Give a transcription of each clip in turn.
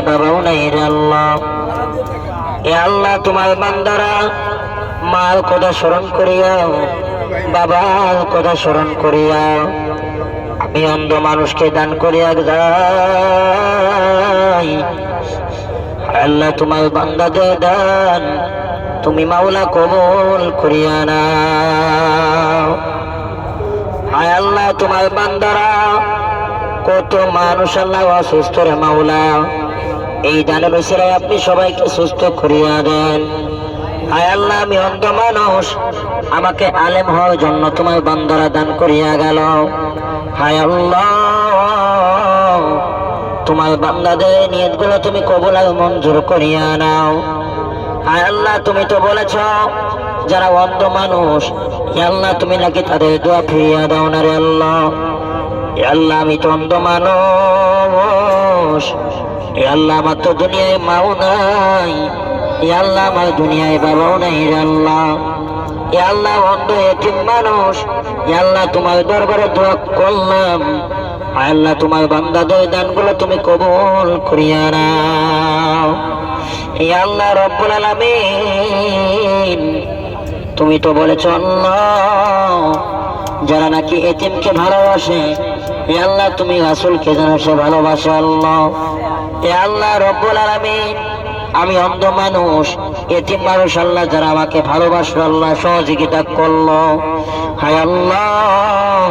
বাবাও নাই রে আল্লাহ। এ আল্লাহ, তোমার বান্দারা মাল কথা স্মরণ করিয়া বাবার কথা স্মরণ করিয়া আমি অন্ধ মানুষকে দান করিয়া যাই। আল্লাহ, তোমার বান্দাদের দান তুমি মাওলা কবল করিয়া নাও। হায় আল্লাহ, তোমার বান্দারা কত মানুষ আল্লাহ অসুস্থ রে মাওলা। এই দানের উসিলায় আপনি সবাইকে সুস্থ করিয়া দেন। হায় আল্লাহ, আমি অন্ধ মানুষ। আমাকে আলেম হওয়ার জন্য তোমার বান্দারা দান করিয়া গেল। হায় আল্লাহ তোমার বান্দাদের নিয়তগুলো তুমি কবুল আর মঞ্জুর করিয়া নাও। হায় আল্লাহ, তুমি তো বলেছ, যারা অন্ধ মানুষ আল্লাহ, তুমি নাকি তাদের দোয়া ফিরিয়া দাও না রে আল্লাহ। আল্লাহ, আমি অন্ধ মানুষ। আল্লাহ, আমার তো দুনিয়ায় মাও নাই। এ আল্লাহ, আমার দুনিয়ায় বাবাও নাই আল্লাহ। আল্লাহ, অন্ধ এটিম মানুষ। এ আল্লাহ, তোমার দরবারে দোয়া করলাম। আল্লাহ, তোমার বান্দাদের দানগুলো তুমি কবুল করিয়া নাও। আল্লাহ, রব্বুল আলামিন, তুমি তো বলেছ যারা নাকি এতিমকে ভালোবাসে এ আল্লাহ, তুমি রাসুলকে যেন সে ভালোবাসে আল্লাহ। এ আল্লাহ, রব্বুল আলামিন, আমি অন্ধ মানুষ, এতিম মানুষ আল্লাহ, যারা আমাকে ভালোবাসলো আল্লাহ, সহযোগিতা করল। হায় আল্লাহ,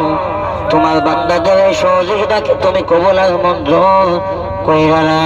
তোমার বান্দাদের সহযোগিতাকে তুমি কবলার মন্ত্র কইরা